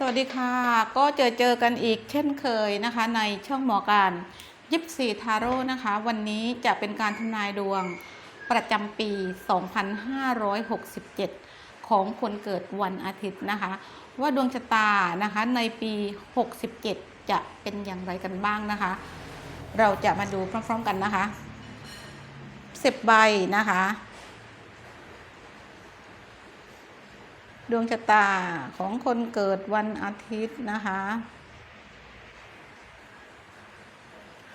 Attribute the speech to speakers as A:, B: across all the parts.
A: สวัสดีค่ะ ก็เจอเจอกันอีกเช่นเคยนะคะ ในช่องหมอการยิปซีทาโร่นะคะ วันนี้จะเป็นการทำนายดวงประจำปี 2567 ของคนเกิดวันอาทิตย์นะคะ ว่าดวงชะตานะคะในปี 67 จะเป็นอย่างไรกันบ้างนะคะ เราจะมาดูพร้อมๆกันนะคะ 10 ใบนะคะ ดวงชะตาของคนเกิดวันอาทิตย์นะคะ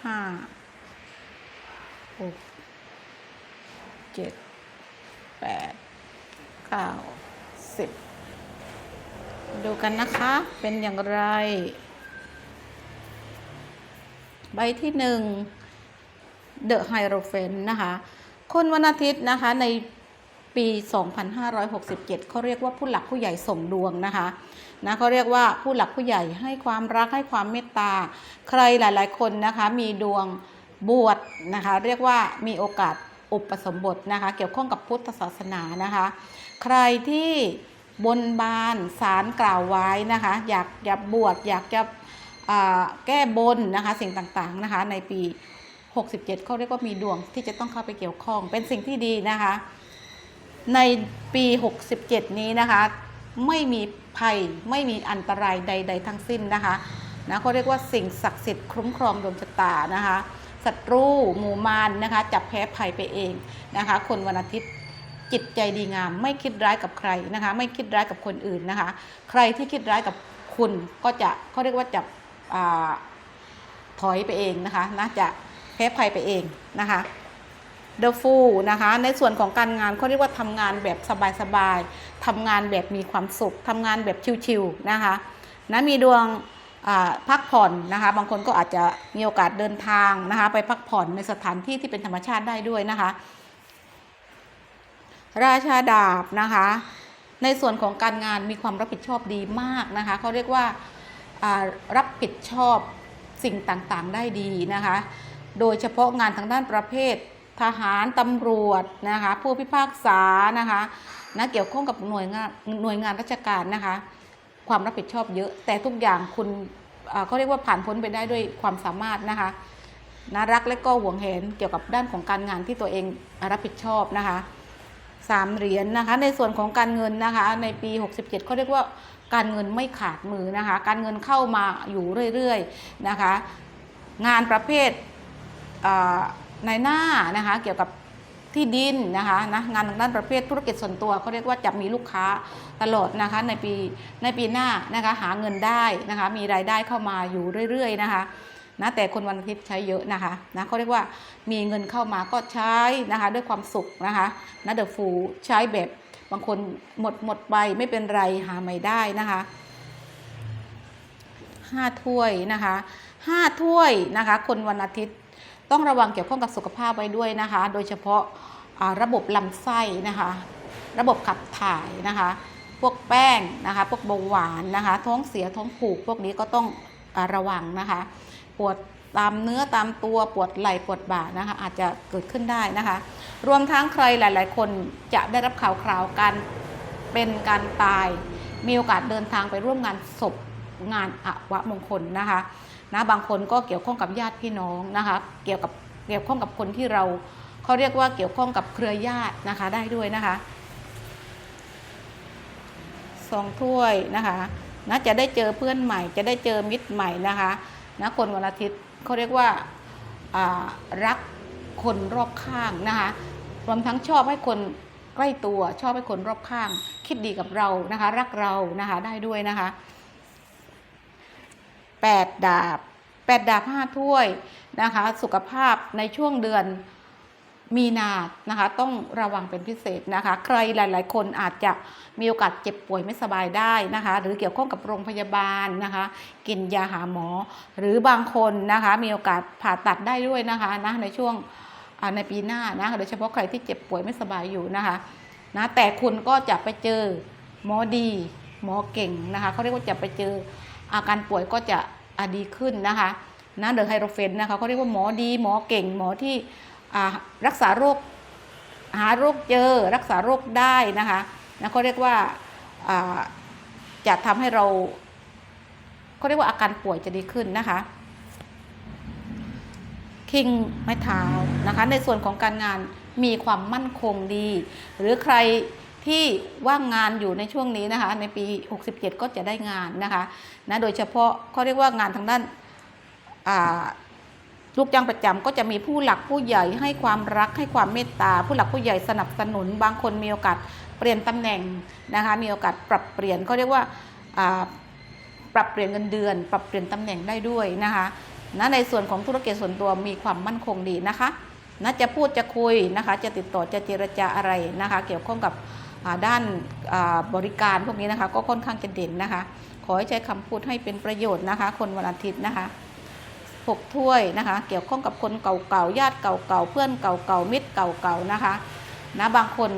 A: ห้าหกเจ็ดแปดเก้าสิบดูกันนะคะเป็นอย่างไร ใบที่หนึ่งเดอะไฮโรเฟนนะคะ คนวันอาทิตย์นะคะใน ปี 2567เขาเรียกว่าผู้หลักผู้ใหญ่ส่งดวงนะคะนะเขาเรียกว่าผู้หลักผู้ใหญ่ให้ความรักให้ความเมตตา ใครหลาย ๆ คนนะคะมีดวงบวชนะคะ เรียกว่ามีโอกาสอุปสมบทนะคะ เกี่ยวข้องกับพุทธศาสนานะคะ ใครที่บนบานสารกล่าวไว้นะคะ อยากจะบวชอยากจะแก้บนนะคะสิ่งต่างๆนะคะในปี 67เขาเรียกว่ามีดวงที่จะต้องเข้าไปเกี่ยวข้องเป็นสิ่งที่ดีนะคะ ในปี 67 นี้นะคะ ไม่มีภัยไม่มีอันตรายใด ๆ ทั้งสิ้นนะคะนะเขาเรียกว่าสิ่งศักดิ์สิทธิ์คุ้มครองดวงชะตานะคะศัตรูหมู่มารนะคะจับแพ้ภัยไปเองนะคะ คนวันอาทิตย์จิตใจดีงาม ไม่คิดร้ายกับใครนะคะ ไม่คิดร้ายกับคนอื่นนะคะ ใครที่คิดร้ายกับคุณก็จะเขาเรียกว่าจะถอยไปเองนะคะนะจะแพ้ภัยไปเองนะคะ เดอะฟูนะคะ ในส่วนของการงานเขาเรียกว่าทำงานแบบสบายๆทำงานแบบมีความสุขทำงานแบบชิวๆนะคะนะมีดวงพักผ่อนนะคะ บางคนก็อาจจะมีโอกาสเดินทางนะคะ ไปพักผ่อนในสถานที่ที่เป็นธรรมชาติได้ด้วยนะคะ ราชาดาบนะคะ ในส่วนของการงานมีความรับผิดชอบดีมากนะคะเขาเรียกว่ารับผิดชอบสิ่งต่างๆได้ดีนะคะ โดยเฉพาะงานทางด้านประเภท ทหารตำรวจนะคะผู้พิพากษานะคะนะเกี่ยวข้องกับหน่วยงานหน่วยงานราชการนะคะ ความรับผิดชอบเยอะ แต่ทุกอย่างคุณเขาเรียกว่าผ่านพ้นไปได้ด้วยความสามารถนะคะนะรักและก็หวงแหนเกี่ยวกับด้านของการงานที่ตัวเองรับผิดชอบนะคะสามเหรียญนะคะ ในส่วนของการเงินนะคะ ในปี 67เขาเรียกว่าการเงินไม่ขาดมือนะคะ การเงินเข้ามาอยู่เรื่อยๆนะคะ งานประเภท อ่าในหน้านะคะเกี่ยวกับที่ดินนะคะนะงานทางด้านประเภทธุรกิจส่วนตัวเขาเรียกว่าจะมีลูกค้าตลอดนะคะในปีในปีหน้านะคะหาเงินได้นะคะมีรายได้เข้ามาอยู่เรื่อยๆนะคะนะแต่คนวันอาทิตย์ใช้เยอะนะคะนะเขาเรียกว่ามีเงินเข้ามาก็ใช้นะคะด้วยความสุขนะคะนะเดอะฟูใช้แบบบางคนหมดหมดไปไม่เป็นไรหาใหม่ได้นะคะห้าถ้วยนะคะห้าถ้วยนะคะ คนวันอาทิตย์ ต้องระวังเกี่ยวข้องกับสุขภาพไว้ด้วยนะคะ โดยเฉพาะาระบบลำไส้นะคะ ระบบขับถ่ายนะคะ พวกแป้งนะคะ พวกเบาหวานนะคะ ท้องเสียท้องผูก พวกนี้ก็ต้องอระวังนะคะ ปวดตามเนื้อตามตัวปวดไหล่ปวดบ่านะคะ อาจจะเกิดขึ้นได้นะคะ รวมทั้งใครหลาย ๆ คนจะได้รับข่าวคราวการเป็นการตาย มีโอกาสเดินทางไปร่วมงานศพงานอวมงคลนะคะ นะบางคนก็เกี่ยวข้องกับญาติพี่น้องนะคะเกี่ยวกับเกี่ยวข้องกับคนที่เราเขาเรียกว่าเกี่ยวข้องกับเครือญาตินะคะได้ด้วยนะคะสองถ้วยนะคะนะจะได้เจอเพื่อนใหม่ จะได้เจอมิตรใหม่นะคะนะคนวันอาทิตย์เขาเรียกว่าอ่ารักคนรอบข้างนะคะรวมทั้งชอบให้คนใกล้ตัวชอบให้คนรอบข้าง คิดดีกับเรานะคะ รักเรานะคะได้ด้วยนะคะ แปดาบแปดาบห้าถ้วยนะคะ สุขภาพในช่วงเดือนมีนานะคะ ต้องระวังเป็นพิเศษนะคะ ใครหลาย ๆ คนอาจจะมีโอกาสเจ็บป่วยไม่สบายได้นะคะ หรือเกี่ยวข้องกับโรงพยาบาลนะคะ กินยาหาหมอ หรือบางคนนะคะมีโอกาสผ่าตัดได้ด้วยนะคะนะในช่วงในปีหน้านะโดยเฉพาะใครที่เจ็บป่วยไม่สบายอยู่นะคะนะแต่คุณก็จะไปเจอหมอดี หมอเก่งนะคะเขาเรียกว่าจะไปเจออาการป่วยก็จะดีขึ้นนะคะนะเดอะไฮโรเฟนนะคะเขาเรียกว่าหมอดี หมอเก่ง หมอที่รักษาโรคหาโรคเจอรักษาโรคได้นะคะนะเขาเรียกว่าอ่าจะทำให้เราเขาเรียกว่าอาการป่วยจะดีขึ้นนะคะคิงไม้เท้านะคะในส่วนของการงานมีความมั่นคงดี หรือใคร ที่ว่างงานอยู่ในช่วงนี้นะคะ ในปี 67 ก็จะได้งานนะคะนะโดยเฉพาะเขาเรียกว่างานทางด้านลูกจ้างประจำก็จะมีผู้หลักผู้ใหญ่ให้ความรักให้ความเมตตา ผู้หลักผู้ใหญ่สนับสนุน บางคนมีโอกาสเปลี่ยนตำแหน่งนะคะมีโอกาสปรับเปลี่ยนเขาเรียกว่าปรับเปลี่ยนเงินเดือน ปรับเปลี่ยนตำแหน่งได้ด้วยนะคะนะในส่วนของธุรกิจส่วนตัวมีความมั่นคงดีนะคะนะจะพูดจะคุยนะคะ จะติดต่อจะเจรจาอะไรนะคะ เกี่ยวข้องกับ ด้านบริการพวกนี้นะคะ ก็ค่อนข้างจะเด่นนะคะ ขอให้ใช้คำพูดให้เป็นประโยชน์นะคะ คนวันอาทิตย์นะคะหกถ้วยนะคะ เกี่ยวข้องกับคนเก่าๆญาติเก่าๆเพื่อนเก่าๆมิตรเก่าๆนะคะนะบางคน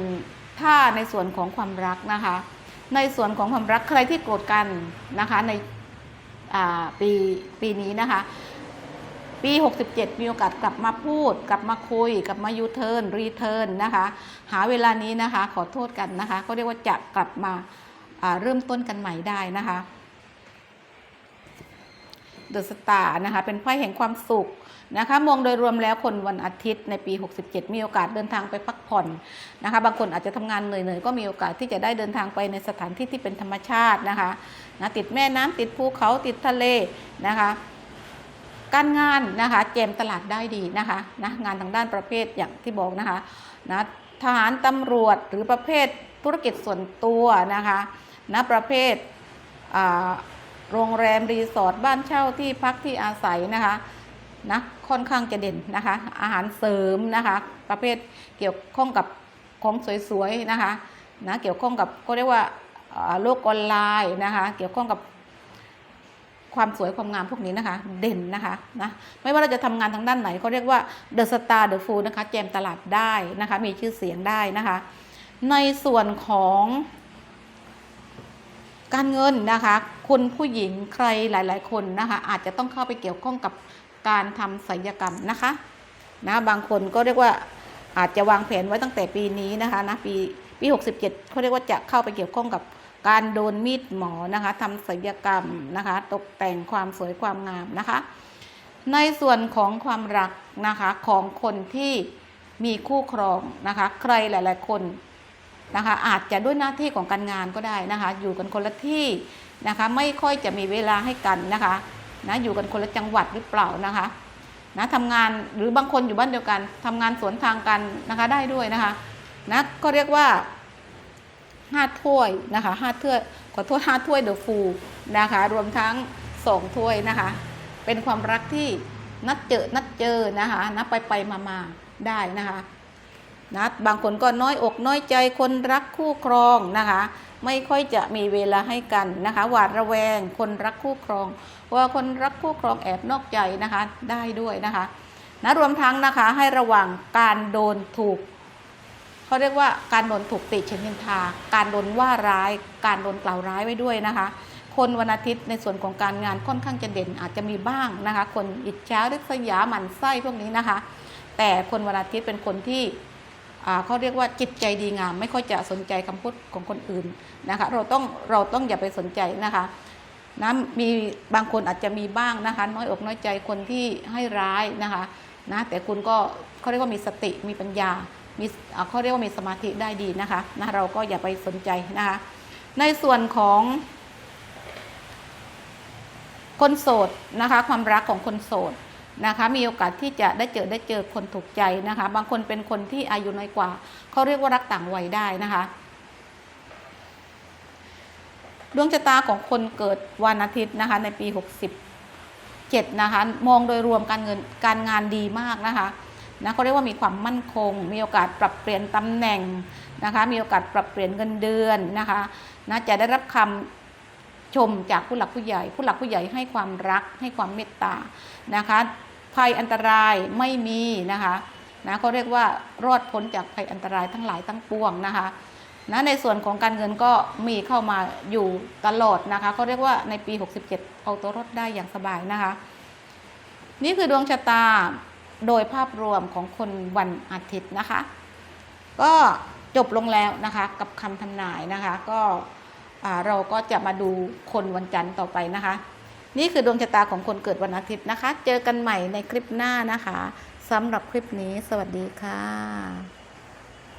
A: ถ้าในส่วนของความรักนะคะ ในส่วนของความรักใครที่โกรธกันนะคะในปีปีนี้นะคะ ปี 67 มีโอกาสกลับมาพูด กลับมาคุย กลับมายูเทิร์นรีเทิร์นนะคะ หาเวลานี้นะคะ ขอโทษกันนะคะก็เรียกว่าจะกลับมาเริ่มต้นกันใหม่ได้นะคะเดอะสตาร์นะคะเป็นไพ่แห่งความสุขนะคะมองโดยรวมแล้วคนวันอาทิตย์ในปี 67 มีโอกาสเดินทางไปพักผ่อนนะคะบางคนอาจจะทำงานเหนื่อยๆก็มีโอกาสที่จะได้เดินทางไปในสถานที่ที่เป็นธรรมชาตินะคะนะติดแม่น้ำติดภูเขาติดทะเลนะคะ การงานนะคะเจมตลาดได้ดีนะคะนะงานทางด้านประเภทอย่างที่บอกนะคะนะทหารตำรวจหรือประเภทธุรกิจส่วนตัวนะคะนะประเภทโรงแรมรีสอร์ทบ้านเช่าที่พักที่อาศัยนะคะนะค่อนข้างจะเด่นนะคะอาหารเสริมนะคะประเภทเกี่ยวข้องกับของสวยๆนะคะนะเกี่ยวข้องกับก็เรียกว่าโลกออนไลน์นะคะเกี่ยวข้องกับ ความสวยความงามพวกนี้นะคะ เด่นนะคะนะไม่ว่าเราจะทำงานทางด้านไหนเขาเรียกว่า The Star The Fool นะคะแจมตลาดได้นะคะ มีชื่อเสียงได้นะคะ ในส่วนของการเงินนะคะคุณผู้หญิงใครหลาย ๆ คนนะคะ อาจจะต้องเข้าไปเกี่ยวข้องกับการทำศัลยกรรมนะคะนะบางคนก็เรียกว่าอาจจะวางแผนไว้ตั้งแต่ปีนี้นะคะนะปีปี 67เขาเรียกว่าจะเข้าไปเกี่ยวข้องกับ การโดนมีดหมอนะคะทำศัลยกรรมนะคะ ตกแต่งความสวยความงามนะคะ ในส่วนของความรักนะคะของคนที่มีคู่ครองนะคะ ใครหลาย ๆ คนนะคะ อาจจะด้วยหน้าที่ของการงานก็ได้นะคะ อยู่กันคนละที่นะคะ ไม่ค่อยจะมีเวลาให้กันนะคะนะอยู่กันคนละจังหวัดหรือเปล่านะคะนะทำงานหรือบางคนอยู่บ้านเดียวกันทำงานสวนทางกันนะคะได้ด้วยนะคะนะก็เรียกว่า ห้าถ้วยนะคะห้าถ้วยขอโทษห้าถ้วยเดอะฟูนะคะ รวมทั้งสองถ้วยนะคะ เป็นความรักที่นัดเจอ นัดเจอนะคะ นับไปไปมามาได้นะคะนะบางคนก็น้อยอกน้อยใจคนรักคู่ครองนะคะ ไม่ค่อยจะมีเวลาให้กันนะคะ หวาดระแวงคนรักคู่ครอง ว่าคนรักคู่ครองแอบนอกใจนะคะได้ด้วยนะคะนะรวมทั้งนะคะให้ระวังการโดนถูก เขาเรียกว่าการโดนถูกติเชิญนินทา การโดนว่าร้าย การโดนกล่าวร้ายไว้ด้วยนะคะ คนวันอาทิตย์ในส่วนของการงานค่อนข้างจะเด่นอาจจะมีบ้างนะคะ คนอิจฉาริษยาหมั่นไส้พวกนี้นะคะ แต่คนวันอาทิตย์เป็นคนที่เขาเรียกว่าจิตใจดีงาม ไม่ค่อยจะสนใจคำพูดของคนอื่นนะคะ เราต้องเราต้องอย่าไปสนใจนะคะนะมีบางคนอาจจะมีบ้างนะคะ น้อยอกน้อยใจคนที่ให้ร้ายนะคะนะแต่คุณก็เขาเรียกว่ามีสติมีปัญญา มีเขาเรียกว่ามีสมาธิได้ดีนะคะนะเราก็อย่าไปสนใจนะคะ ในส่วนของ คนโสดนะคะ ความรักของคนโสดนะคะ มีโอกาสที่จะได้เจอได้เจอคนถูกใจนะคะ บางคนเป็นคนที่อายุน้อยกว่าเขาเรียกว่ารักต่างวัยได้นะคะดวงชะตาของคนเกิดวันอาทิตย์นะคะ ในปี67นะคะ มองโดยรวมการเงินการงานดีมากนะคะ นะเขาเรียกว่ามีความมั่นคง มีโอกาสปรับเปลี่ยนตำแหน่งนะคะ มีโอกาสปรับเปลี่ยนเงินเดือนนะคะนะจะได้รับคำชมจากผู้หลักผู้ใหญ่ ผู้หลักผู้ใหญ่ให้ความรักให้ความเมตตานะคะภัยอันตรายไม่มีนะคะนะเขาเรียกว่ารอดพ้นจากภัยอันตรายทั้งหลายทั้งปวงนะคะนะในส่วนของการเงินก็มีเข้ามาอยู่ตลอดนะคะเขาเรียกว่าในปี 67 เอาตัวรอดได้อย่างสบายนะคะ นี่คือดวงชะตา โดยภาพรวมของคนวันอาทิตย์นะคะ ก็จบลงแล้วนะคะกับคำทำนายนะคะ ก็เราก็จะมาดูคนวันจันทร์ต่อไปนะคะ นี่คือดวงชะตาของคนเกิดวันอาทิตย์นะคะ เจอกันใหม่ในคลิปหน้านะคะสำหรับคลิปนี้ สวัสดีค่ะ